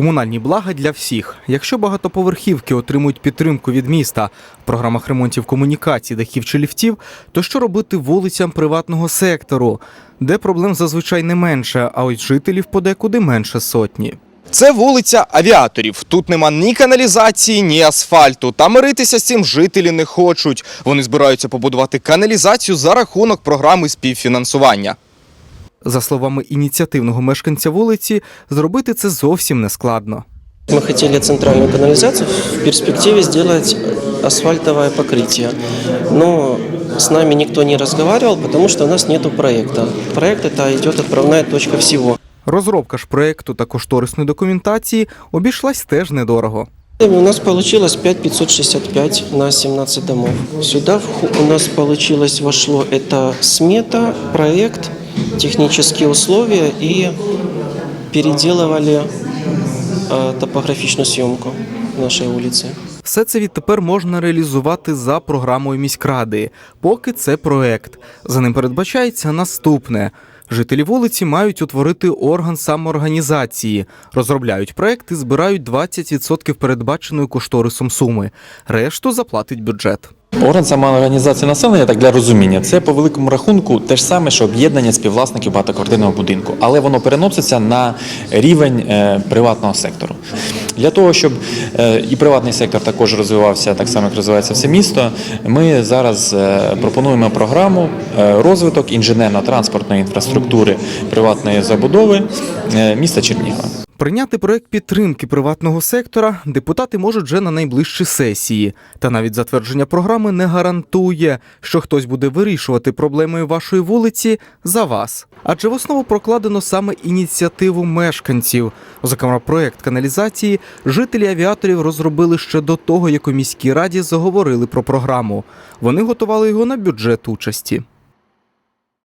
Комунальні блага для всіх. Якщо багатоповерхівки отримують підтримку від міста в програмах ремонтів комунікацій, дахів чи ліфтів, то що робити вулицям приватного сектору, де проблем зазвичай не менше, а ось жителів подекуди менше сотні. Це вулиця авіаторів. Тут нема ні каналізації, ні асфальту. Та миритися з цим жителі не хочуть. Вони збираються побудувати каналізацію за рахунок програми співфінансування. За словами ініціативного мешканця вулиці, зробити це зовсім не складно. Мы хотели центральную канализацию, в перспективе сделать асфальтовое покрытие. Но с нами никто не разговаривал, потому что у нас нет проекта. Проект это идет отправная точка всего. Розробка ж проекту та кошторисної документації обійшлась теж недорого. И У нас получилось 5565 на 17 домов. Сюда вху- у нас получилось, вошло это смета, проект, технические условия и переделывали э, топографичную съемку нашей улицы. Все це відтепер можна реалізувати за програмою міськради, поки це проект. За ним передбачається наступне. Жителі вулиці мають утворити орган самоорганізації, розробляють проект і збирають 20% передбаченої кошторисом суми. Решту заплатить бюджет. Орган самоорганізації населення, так для розуміння, це по великому рахунку те ж саме, що об'єднання співвласників багатоквартирного будинку, але воно переноситься на рівень е, приватного сектору. Для того, щоб е, і приватний сектор також розвивався, так само як розвивається все місто, ми зараз е, пропонуємо програму е, розвиток інженерно-транспортної інфраструктури приватної забудови міста Чернігова. Прийняти проект підтримки приватного сектора депутати можуть вже на найближчі сесії. Та навіть затвердження програми не гарантує, що хтось буде вирішувати проблеми вашої вулиці за вас. Адже в основу прокладено саме ініціативу мешканців. Зокрема, проект каналізації жителі авіаторів розробили ще до того, як у міській раді заговорили про програму. Вони готували його на бюджет участі.